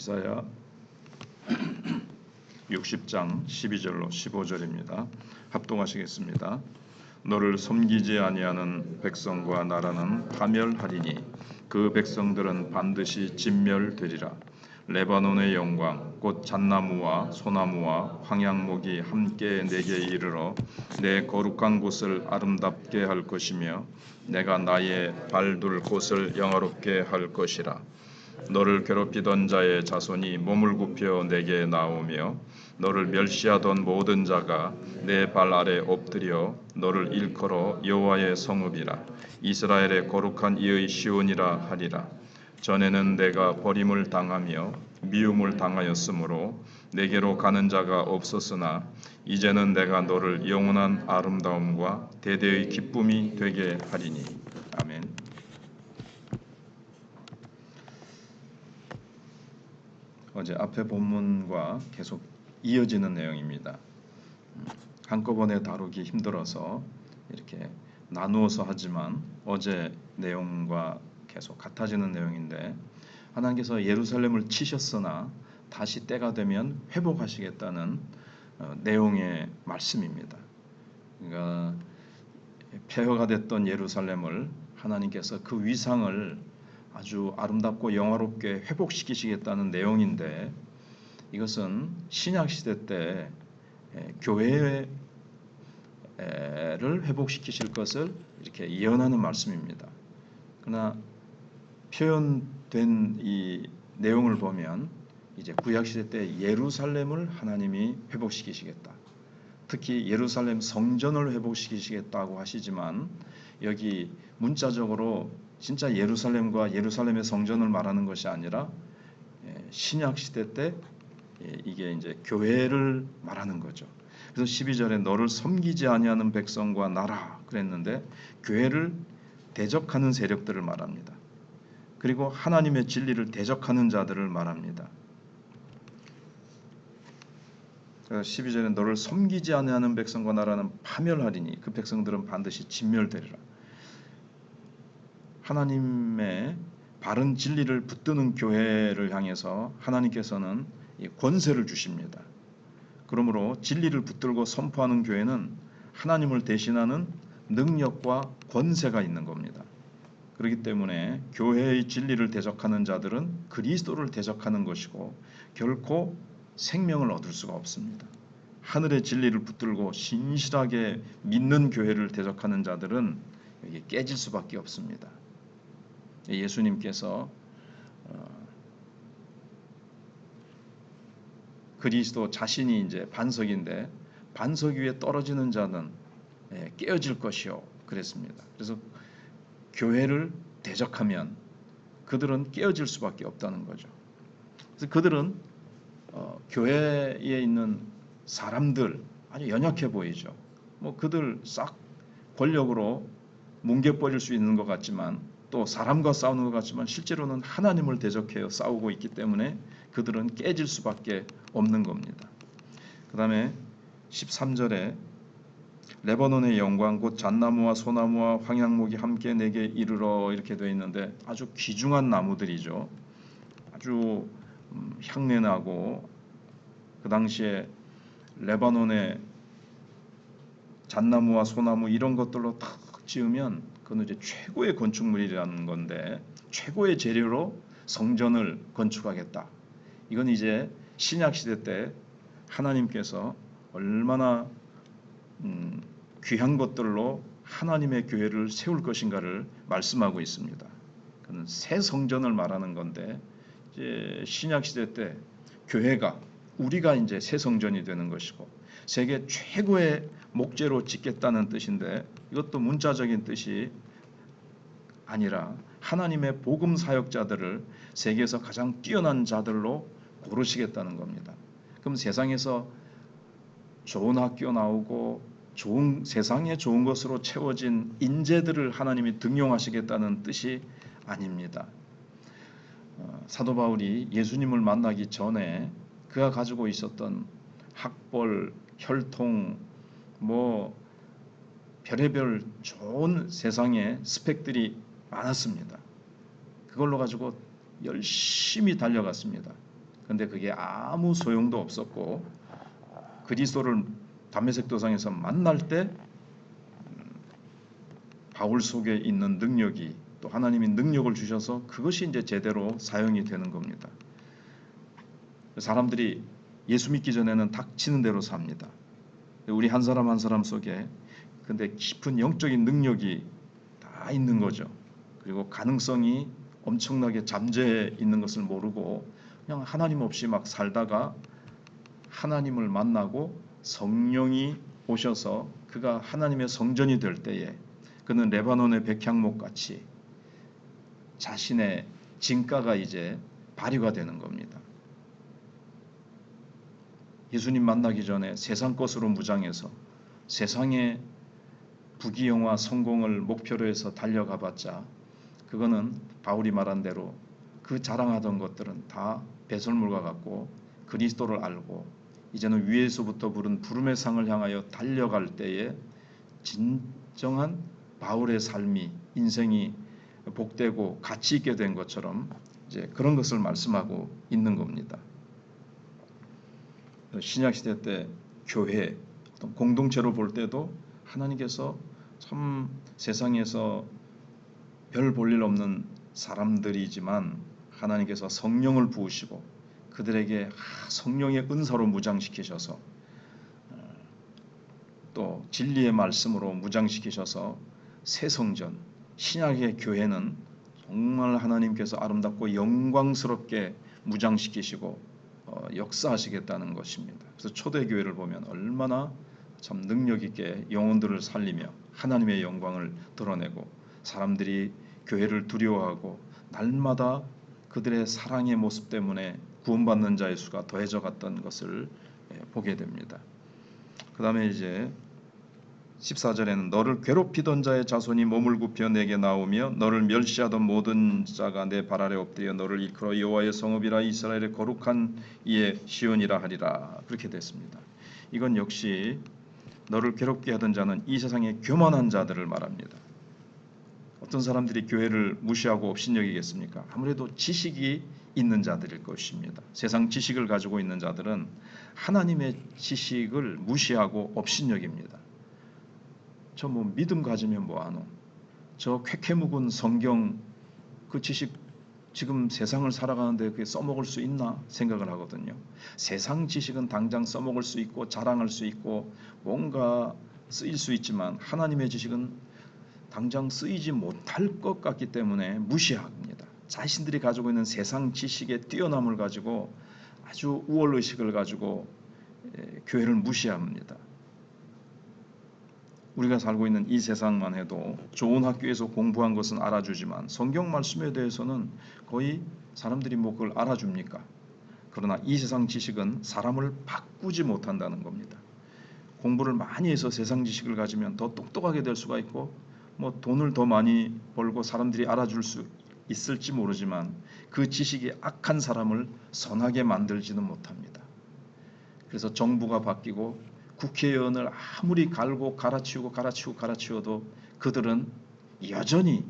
이사야 60장 12절로 15절입니다. 합동하시겠습니다. 너를 섬기지 아니하는 백성과 나라는 파멸하리니 그 백성들은 반드시 진멸되리라. 레바논의 영광 곧 잣나무와 소나무와 황양목이 함께 내게 이르러 내 거룩한 곳을 아름답게 할 것이며 내가 나의 발둘 곳을 영화롭게 할 것이라. 너를 괴롭히던 자의 자손이 몸을 굽혀 내게 나오며 너를 멸시하던 모든 자가 내 발 아래 엎드려 너를 일컬어 여호와의 성읍이라. 이스라엘의 거룩한 이의 시온이라 하리라. 전에는 내가 버림을 당하며 미움을 당하였으므로 내게로 가는 자가 없었으나 이제는 내가 너를 영원한 아름다움과 대대의 기쁨이 되게 하리니. 아멘. 어제 앞에 본문과 계속 이어지는 내용입니다. 음, 한꺼번에 다루기 힘들어서 이렇게 나누어서 하지만 어제 내용과 계속 같아지는 내용인데 하나님께서 예루살렘을 치셨으나 다시 때가 되면 회복하시겠다는 어, 내용의 말씀입니다. 그러니까 폐허가 됐던 예루살렘을 하나님께서 그 위상을 아주 아름답고 영화롭게 회복시키시겠다는 내용인데 이것은 신약 시대 때 에, 교회를 회복시키실 것을 이렇게 예언하는 말씀입니다. 그러나 표현된 이 내용을 보면 이제 구약 시대 때 예루살렘을 하나님이 회복시키시겠다. 특히 예루살렘 성전을 회복시키시겠다고 하시지만 여기 문자적으로 진짜 예루살렘과 예루살렘의 성전을 말하는 것이 아니라 예, 신약 시대 때 예, 이게 이제 교회를 말하는 거죠. 그래서 12절에 너를 섬기지 아니하는 백성과 나라 그랬는데 교회를 대적하는 세력들을 말합니다. 그리고 하나님의 진리를 대적하는 자들을 말합니다. 12절에 너를 섬기지 아니하는 백성과 나라는 파멸하리니 그 백성들은 반드시 진멸되리라. 하나님의 바른 진리를 붙드는 교회를 향해서 하나님께서는 권세를 주십니다. 그러므로 진리를 붙들고 선포하는 교회는 하나님을 대신하는 능력과 권세가 있는 겁니다. 그렇기 때문에 교회의 진리를 대적하는 자들은 그리스도를 대적하는 것이고 결코 생명을 얻을 수가 없습니다. 하늘의 진리를 붙들고 신실하게 믿는 교회를 대적하는 자들은 깨질 수밖에 없습니다. 예수님께서 어, 그리스도 자신이 이제 반석인데 반석 위에 떨어지는 자는 예, 깨어질 것이요 그랬습니다. 그래서 교회를 대적하면 그들은 깨어질 수밖에 없다는 거죠. 그래서 그들은 어, 교회에 있는 사람들 아주 연약해 보이죠. 뭐 그들 싹 권력으로 뭉개버릴 수 있는 것 같지만 또 사람과 싸우는 것 같지만 실제로는 하나님을 대적해요 싸우고 있기 때문에 그들은 깨질 수밖에 없는 겁니다. 그 다음에 13절에 레바논의 영광 곧 잣나무와 소나무와 황양목이 함께 내게 이르러 이렇게 되어 있는데 아주 귀중한 나무들이죠. 아주 음, 향내나고 그 당시에 레바논의 잣나무와 소나무 이런 것들로 탁 지으면 그건 이제 최고의 건축물이라는 건데 최고의 재료로 성전을 건축하겠다. 이건 이제 신약 시대 때 하나님께서 얼마나 음, 귀한 것들로 하나님의 교회를 세울 것인가를 말씀하고 있습니다. 그는 새 성전을 말하는 건데 이제 신약 시대 때 교회가 우리가 이제 새 성전이 되는 것이고 세계 최고의 목재로 짓겠다는 뜻인데 이것도 문자적인 뜻이 아니라 하나님의 복음 사역자들을 세계에서 가장 뛰어난 자들로 고르시겠다는 겁니다. 그럼 세상에서 좋은 학교 나오고 좋은 세상에 좋은 것으로 채워진 인재들을 하나님이 등용하시겠다는 뜻이 아닙니다. 어, 사도 바울이 예수님을 만나기 전에 그가 가지고 있었던 학벌, 혈통, 뭐 별의별 좋은 세상의 스펙들이 많았습니다. 그걸로 가지고 열심히 달려갔습니다. 근데 그게 아무 소용도 없었고 그리스도를 담메색 도상에서 만날 때 음, 바울 속에 있는 능력이 또 하나님이 능력을 주셔서 그것이 이제 제대로 사용이 되는 겁니다. 사람들이 예수 믿기 전에는 닥치는 대로 삽니다. 우리 한 사람 한 사람 속에 근데 깊은 영적인 능력이 다 있는 거죠. 그리고 가능성이 엄청나게 잠재해 있는 것을 모르고 그냥 하나님 없이 막 살다가 하나님을 만나고 성령이 오셔서 그가 하나님의 성전이 될 때에 그는 레바논의 백향목 같이 자신의 진가가 이제 발휘가 되는 겁니다. 예수님 만나기 전에 세상 것으로 무장해서 세상의 부귀영화 성공을 목표로 해서 달려가 봤자 그거는 바울이 말한 대로 그 자랑하던 것들은 다 배설물과 같고 그리스도를 알고 이제는 위에서부터 부른 부름의 상을 향하여 달려갈 때에 진정한 바울의 삶이 인생이 복되고 가치 있게 된 것처럼 이제 그런 것을 말씀하고 있는 겁니다. 신약 시대 때 교회 어떤 공동체로 볼 때도 하나님께서 참 세상에서 별 볼 일 없는 사람들이지만 하나님께서 성령을 부으시고 그들에게 성령의 은사로 무장시키셔서 어, 또 진리의 말씀으로 무장시키셔서 새 성전 신약의 교회는 정말 하나님께서 아름답고 영광스럽게 무장시키시고 어, 역사하시겠다는 것입니다. 그래서 초대 교회를 보면 얼마나 참 능력 있게 영혼들을 살리며 하나님의 영광을 드러내고 사람들이 교회를 두려워하고 날마다 그들의 사랑의 모습 때문에 구원받는 자의 수가 더해져 갔던 것을 예, 보게 됩니다. 그 다음에 이제 14절에는 너를 괴롭히던 자의 자손이 몸을 굽혀 내게 나오며 너를 멸시하던 모든 자가 내 발 아래 엎드려 너를 이끌어 여호와의 성읍이라 이스라엘의 거룩한 이의 시온이라 하리라 그렇게 됐습니다. 이건 역시 너를 괴롭게 하던 자는 이 세상의 교만한 자들을 말합니다. 어떤 사람들이 교회를 무시하고 업신여기겠습니까? 아무래도 지식이 있는 자들일 것입니다. 세상 지식을 가지고 있는 자들은 하나님의 지식을 무시하고 업신여깁니다. 저 뭐 믿음 가지면 뭐하노? 저 쾌쾌 묵은 성경 그 지식 지금 세상을 살아가는데 그게 써먹을 수 있나 생각을 하거든요. 세상 지식은 당장 써먹을 수 있고 자랑할 수 있고 뭔가 쓰일 수 있지만 하나님의 지식은 당장 쓰이지 못할 것 같기 때문에 무시합니다. 자신들이 가지고 있는 세상 지식의 뛰어남을 가지고 아주 우월 의식을 가지고 예, 교회를 무시합니다. 우리가 살고 있는 이 세상만 해도 좋은 학교에서 공부한 것은 알아주지만 성경 말씀에 대해서는 거의 사람들이 뭐 그걸 알아줍니까? 그러나 이 세상 지식은 사람을 바꾸지 못한다는 겁니다. 공부를 많이 해서 세상 지식을 가지면 더 똑똑하게 될 수가 있고 뭐 돈을 더 많이 벌고 사람들이 알아줄 수 있을지 모르지만 그 지식이 악한 사람을 선하게 만들지는 못합니다. 그래서 정부가 바뀌고 국회의원을 아무리 갈고 갈아치우고 갈아치우고 갈아치워도 그들은 여전히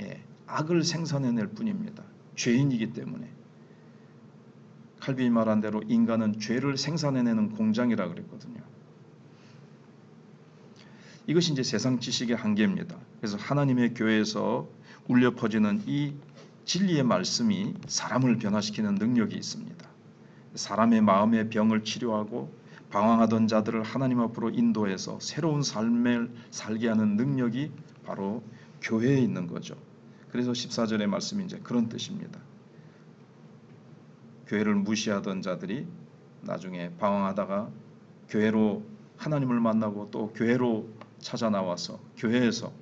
예, 악을 생산해낼 뿐입니다. 죄인이기 때문에 칼빈이 말한 대로 인간은 죄를 생산해내는 공장이라 그랬거든요. 이것이 이제 세상 지식의 한계입니다. 그래서 하나님의 교회에서 울려 퍼지는 이 진리의 말씀이 사람을 변화시키는 능력이 있습니다. 사람의 마음의 병을 치료하고 방황하던 자들을 하나님 앞으로 인도해서 새로운 삶을 살게 하는 능력이 바로 교회에 있는 거죠. 그래서 14절의 말씀이 이제 그런 뜻입니다. 교회를 무시하던 자들이 나중에 방황하다가 교회로 하나님을 만나고 또 교회로 찾아 나와서 교회에서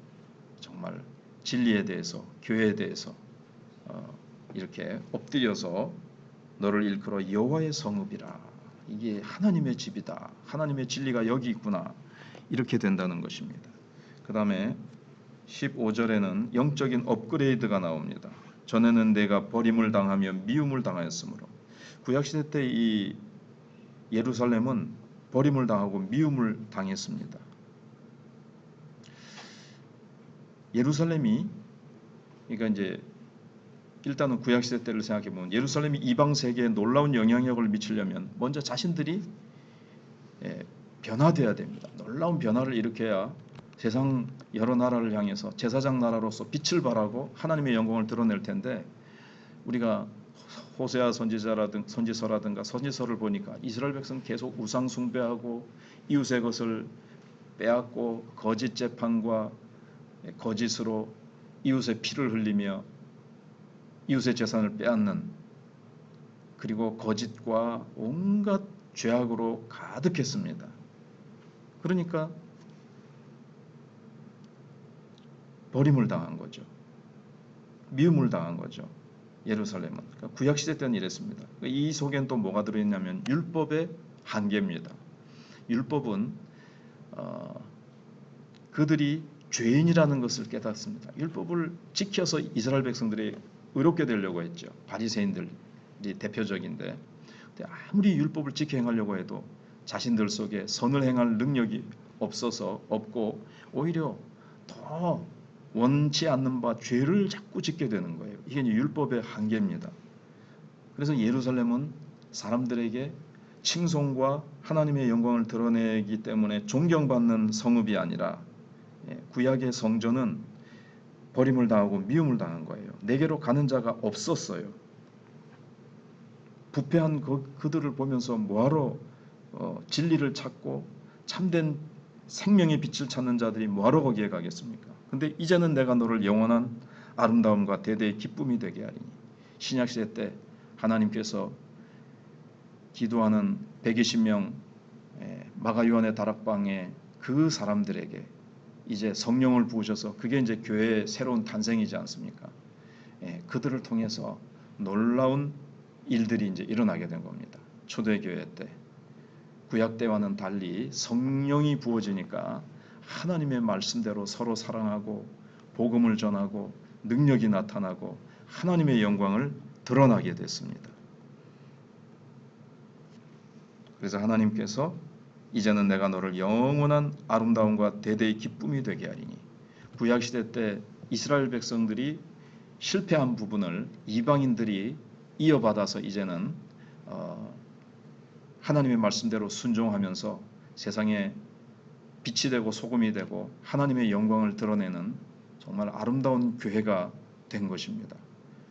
정말 진리에 대해서 교회에 대해서 어, 이렇게 엎드려서 너를 일컬어 여호와의 성읍이라 이게 하나님의 집이다 하나님의 진리가 여기 있구나 이렇게 된다는 것입니다. 그 다음에 15절에는 영적인 업그레이드가 나옵니다. 전에는 내가 버림을 당하며 미움을 당하였으므로 구약시대 때 이 예루살렘은 버림을 당하고 미움을 당했습니다. 예루살렘이 그러니까 이제 일단은 구약 시대 때를 생각해 보면 예루살렘이 이방 세계에 놀라운 영향력을 미치려면 먼저 자신들이 예, 변화돼야 됩니다. 놀라운 변화를 일으켜야 세상 여러 나라를 향해서 제사장 나라로서 빛을 발하고 하나님의 영광을 드러낼 텐데 우리가 호세아 선지자라든 선지서라든가 선지서를 보니까 이스라엘 백성 계속 우상 숭배하고 이웃의 것을 빼앗고 거짓 재판과 거짓으로 이웃의 피를 흘리며 이웃의 재산을 빼앗는 그리고 거짓과 온갖 죄악으로 가득했습니다. 그러니까 버림을 당한 거죠. 미움을 당한 거죠. 예루살렘은 그러니까 구약 시대 때는 이랬습니다. 그러니까 이 속엔 또 뭐가 들어있냐면 율법의 한계입니다. 율법은 어, 그들이 죄인이라는 것을 깨닫습니다. 율법을 지켜서 이스라엘 백성들이 의롭게 되려고 했죠. 바리새인들이 대표적인데 아무리 율법을 지켜 행하려고 해도 자신들 속에 선을 행할 능력이 없어서 없고 오히려 더 원치 않는 바 죄를 자꾸 짓게 되는 거예요. 이게 율법의 한계입니다. 그래서 예루살렘은 사람들에게 칭송과 하나님의 영광을 드러내기 때문에 존경받는 성읍이 아니라 예, 구약의 성전은 버림을 당하고 미움을 당한 거예요. 내게로 가는 자가 없었어요. 부패한 그, 그들을 보면서 뭐하러 어, 진리를 찾고 참된 생명의 빛을 찾는 자들이 뭐하러 거기에 가겠습니까? 근데 이제는 내가 너를 영원한 아름다움과 대대의 기쁨이 되게 하리니 신약 시대 때 하나님께서 기도하는 120명 예, 마가 요한의 다락방에 그 사람들에게 이제 성령을 부으셔서 그게 이제 교회의 새로운 탄생이지 않습니까? 예, 그들을 통해서 놀라운 일들이 이제 일어나게 된 겁니다. 초대 교회 때 구약 때와는 달리 성령이 부어지니까 하나님의 말씀대로 서로 사랑하고 복음을 전하고 능력이 나타나고 하나님의 영광을 드러나게 됐습니다. 그래서 하나님께서 이제는 내가 너를 영원한 아름다움과 대대의 기쁨이 되게 하리니 구약 시대 때 이스라엘 백성들이 실패한 부분을 이방인들이 이어받아서 이제는 어, 하나님의 말씀대로 순종하면서 세상에 빛이 되고 소금이 되고 하나님의 영광을 드러내는 정말 아름다운 교회가 된 것입니다.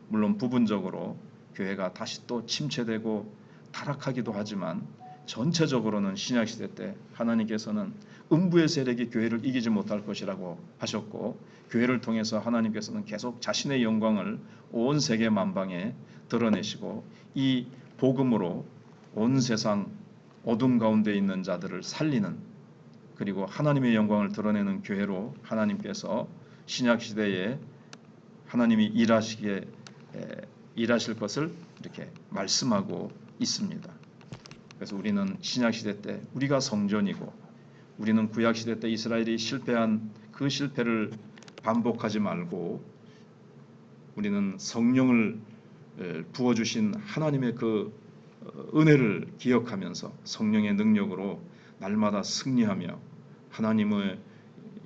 물론 부분적으로 교회가 다시 또 침체되고 타락하기도 하지만 전체적으로는 신약 시대 때 하나님께서는 음부의 세력이 교회를 이기지 못할 것이라고 하셨고 교회를 통해서 하나님께서는 계속 자신의 영광을 온 세계 만방에 드러내시고 이 복음으로 온 세상 어둠 가운데 있는 자들을 살리는 그리고 하나님의 영광을 드러내는 교회로 하나님께서 신약 시대에 하나님이 일하시게 에, 일하실 것을 이렇게 말씀하고 있습니다. 그래서 우리는 신약 시대 때 우리가 성전이고 우리는 구약 시대 때 이스라엘이 실패한 그 실패를 반복하지 말고 우리는 성령을 에, 부어 주신 하나님의 그 어, 은혜를 기억하면서 성령의 능력으로 날마다 승리하며 하나님의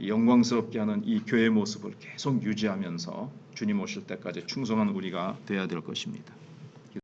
영광스럽게 하는 이 교회 모습을 계속 유지하면서 주님 오실 때까지 충성한 우리가 되어야 될 것입니다.